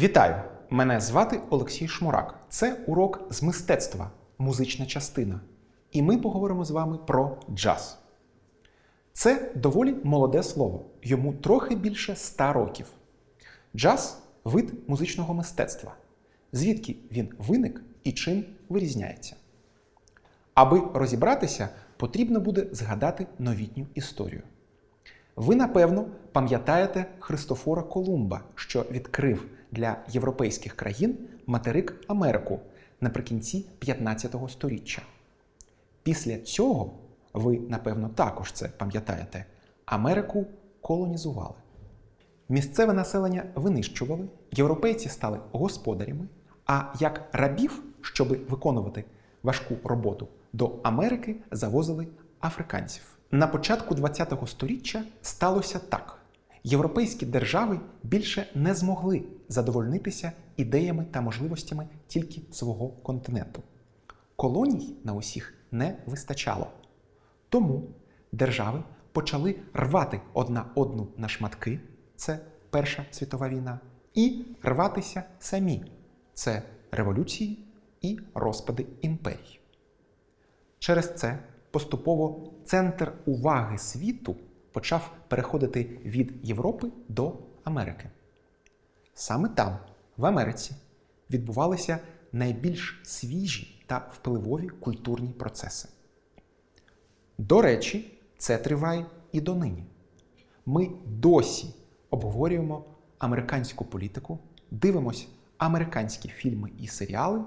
Вітаю! Мене звати Олексій Шмурак. Це урок з мистецтва, музична частина. І ми поговоримо з вами про джаз. Це доволі молоде слово, йому трохи більше ста років. Джаз вид музичного мистецтва. Звідки він виник і чим вирізняється. Аби розібратися, потрібно буде згадати новітню історію. Ви, напевно, пам'ятаєте Христофора Колумба, що відкрив для європейських країн материк Америку наприкінці 15 століття. Після цього, ви, напевно, також це пам'ятаєте, Америку колонізували. Місцеве населення винищували, європейці стали господарями, а як рабів, щоб виконувати важку роботу, до Америки завозили африканців. На початку ХХ століття сталося так: європейські держави більше не змогли задовольнитися ідеями та можливостями тільки свого континенту. Колоній на усіх не вистачало. Тому держави почали рвати одна одну на шматки це Перша світова війна, і рватися самі це революції і розпади імперій. Через це поступово центр уваги світу почав переходити від Європи до Америки. Саме там, в Америці, відбувалися найбільш свіжі та впливові культурні процеси. До речі, це триває і донині. Ми досі обговорюємо американську політику, дивимося американські фільми і серіали,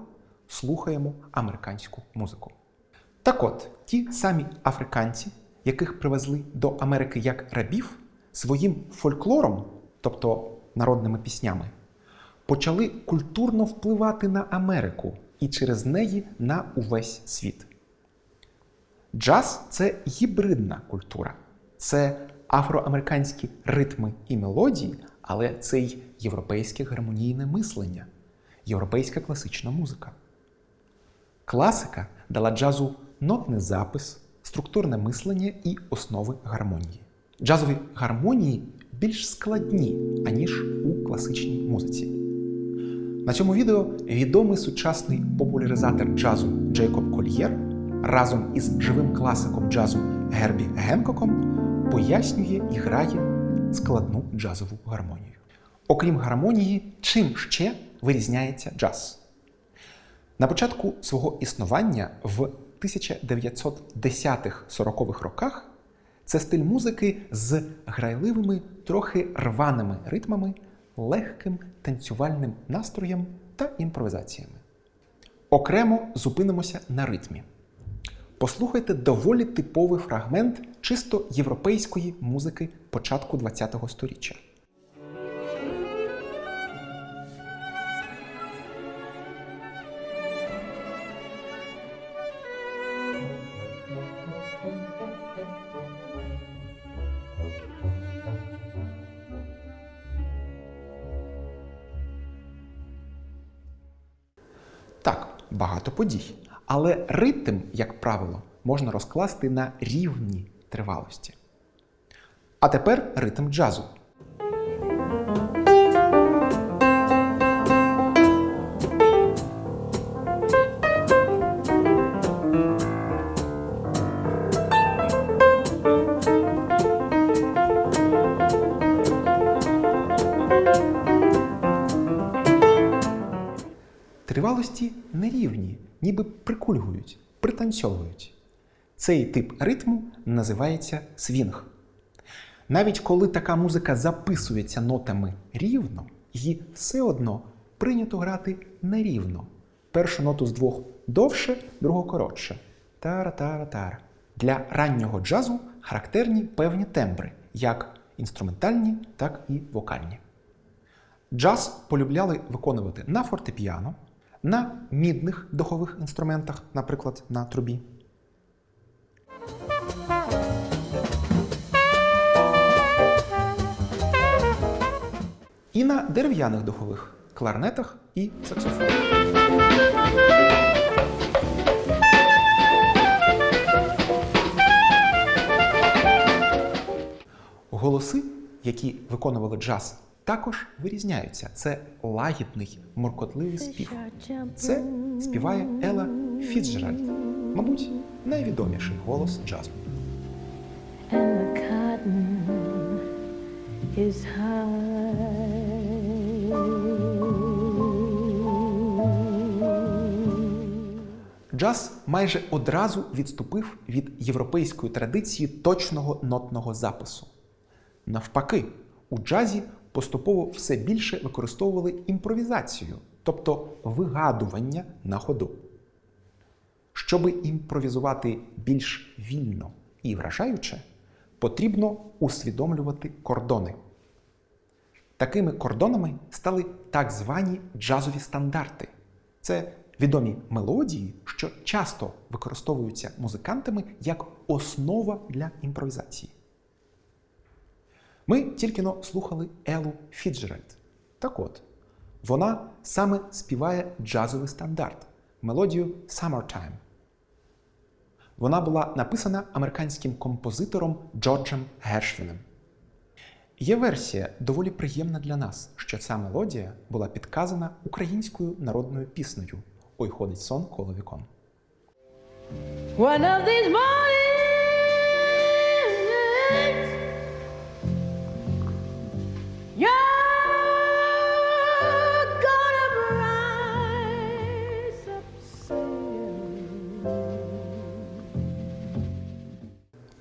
слухаємо американську музику. Так от, ті самі африканці, яких привезли до Америки як рабів, своїм фольклором, тобто народними піснями, почали культурно впливати на Америку і через неї на увесь світ. Джаз це гібридна культура, це афроамериканські ритми і мелодії, але це й європейське гармонійне мислення, європейська класична музика. Класика дала джазу нотний запис, структурне мислення і основи гармонії. Джазові гармонії більш складні, аніж у класичній музиці. На цьому відео відомий сучасний популяризатор джазу Джейкоб Кольєр разом із живим класиком джазу Гербі Генкоком пояснює і грає складну джазову гармонію. Окрім гармонії, чим ще вирізняється джаз? На початку свого існування в 1910-40-х роках це стиль музики з грайливими, трохи рваними ритмами, легким танцювальним настроєм та імпровізаціями. Окремо зупинимося на ритмі. Послухайте доволі типовий фрагмент чисто європейської музики початку ХХ століття. Багато подій. Але ритм, як правило, можна розкласти на рівні тривалості. А тепер ритм джазу. Тривалості нерівні, ніби прикульгують, пританцьовують. Цей тип ритму називається свінг. Навіть коли така музика записується нотами рівно, її все одно прийнято грати нерівно. Першу ноту з двох довше, другу коротше. Тара-тара-тара. Для раннього джазу характерні певні тембри, як інструментальні, так і вокальні. Джаз полюбляли виконувати на фортепіано, на мідних духових інструментах, наприклад, на трубі. І на дерев'яних духових кларнетах і саксофонах. Голоси, які виконували джаз також вирізняються. Це лагідний, муркотливий спів. Це співає Ела Фіцджеральд, мабуть, найвідоміший голос джазу. is high. Джаз майже одразу відступив від європейської традиції точного нотного запису. Навпаки, у джазі поступово все більше використовували імпровізацію, тобто вигадування на ходу. Щоби імпровізувати більш вільно і вражаюче, потрібно усвідомлювати кордони. Такими кордонами стали так звані джазові стандарти. Це відомі мелодії, що часто використовуються музикантами як основа для імпровізації. Ми тільки но слухали Елу Фіджеральд. Так от, вона саме співає джазовий стандарт мелодію Summertime. Вона була написана американським композитором Джорджем Гершвіном. Є версія доволі приємна для нас, що ця мелодія була підказана українською народною піснею Ой ходить сон коло вікон. One of these mornings,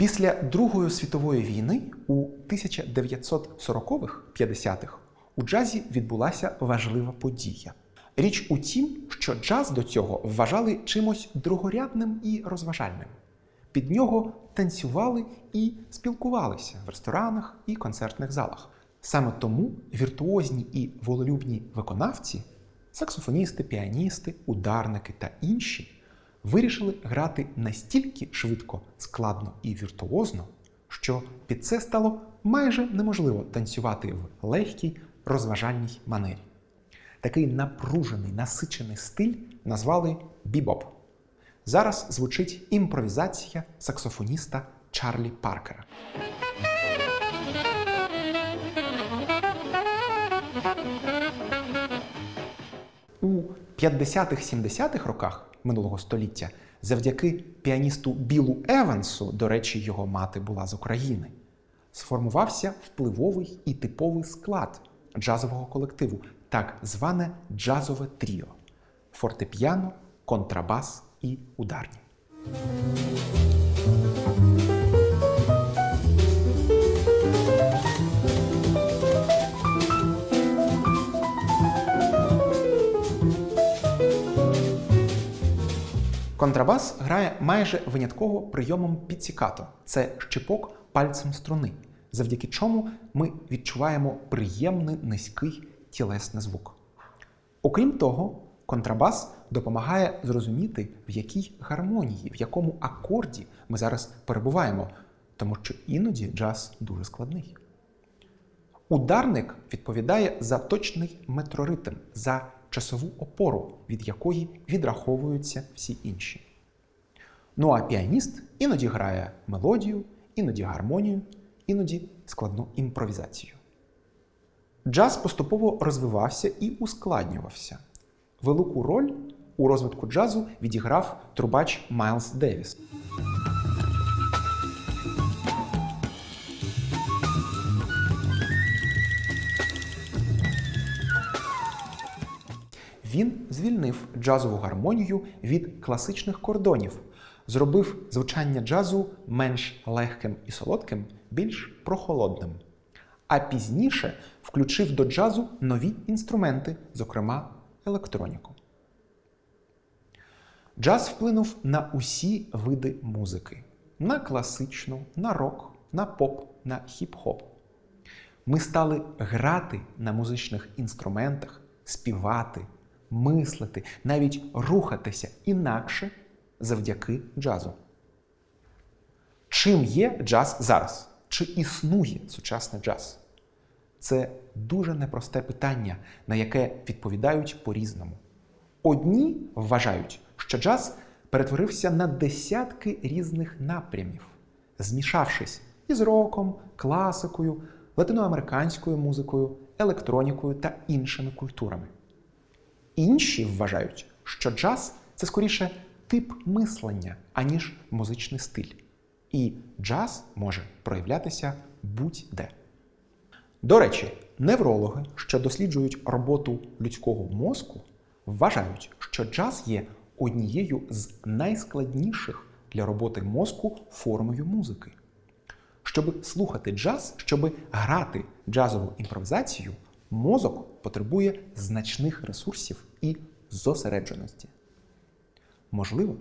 Після Другої світової війни у 1940-х-50-х у джазі відбулася важлива подія. Річ у тім, що джаз до цього вважали чимось другорядним і розважальним. Під нього танцювали і спілкувалися в ресторанах і концертних залах. Саме тому віртуозні і волелюбні виконавці, саксофоністи, піаністи, ударники та інші вирішили грати настільки швидко, складно і віртуозно, що під це стало майже неможливо танцювати в легкій розважальній манері. Такий напружений, насичений стиль назвали бібоп. Зараз звучить імпровізація саксофоніста Чарлі Паркера. У 50-х-70-х роках минулого століття завдяки піаністу Білу Евансу, до речі, його мати була з України, сформувався впливовий і типовий склад джазового колективу, так зване джазове тріо фортепіано, контрабас і ударні. Контрабас грає майже винятково прийомом піцікато це щепок пальцем струни, завдяки чому ми відчуваємо приємний низький тілесний звук. Окрім того, контрабас допомагає зрозуміти, в якій гармонії, в якому акорді ми зараз перебуваємо, тому що іноді джаз дуже складний. Ударник відповідає за точний метроритм, за часову опору, від якої відраховуються всі інші. Ну а піаніст іноді грає мелодію, іноді гармонію, іноді складну імпровізацію. Джаз поступово розвивався і ускладнювався. Велику роль у розвитку джазу відіграв трубач Майлз Девіс. Він звільнив джазову гармонію від класичних кордонів, зробив звучання джазу менш легким і солодким, більш прохолодним. А пізніше включив до джазу нові інструменти, зокрема електроніку. Джаз вплинув на усі види музики: на класичну, на рок, на поп, на хіп-хоп. Ми стали грати на музичних інструментах, співати, мислити, навіть рухатися інакше завдяки джазу. Чим є джаз зараз? Чи існує сучасний джаз? Це дуже непросте питання, на яке відповідають по-різному. Одні вважають, що джаз перетворився на десятки різних напрямів, змішавшись із роком, класикою, латиноамериканською музикою, електронікою та іншими культурами. Інші вважають, що джаз це скоріше тип мислення, аніж музичний стиль. І джаз може проявлятися будь-де. До речі, неврологи, що досліджують роботу людського мозку, вважають, що джаз є однією з найскладніших для роботи мозку формою музики. Щоб слухати джаз, щоб грати джазову імпровізацію, мозок потребує значних ресурсів і зосередженості. Можливо,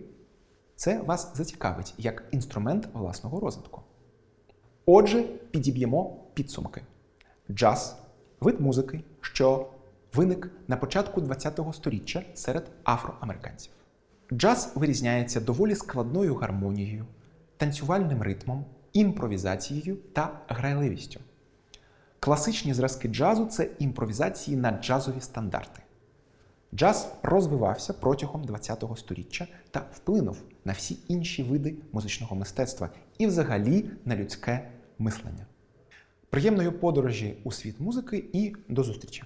це вас зацікавить як інструмент власного розвитку. Отже, підіб'ємо підсумки. Джаз вид музики, що виник на початку ХХ століття серед афроамериканців. Джаз вирізняється доволі складною гармонією, танцювальним ритмом, імпровізацією та грайливістю. Класичні зразки джазу це імпровізації на джазові стандарти. Джаз розвивався протягом ХХ століття та вплинув на всі інші види музичного мистецтва і взагалі на людське мислення. Приємної подорожі у світ музики і до зустрічі!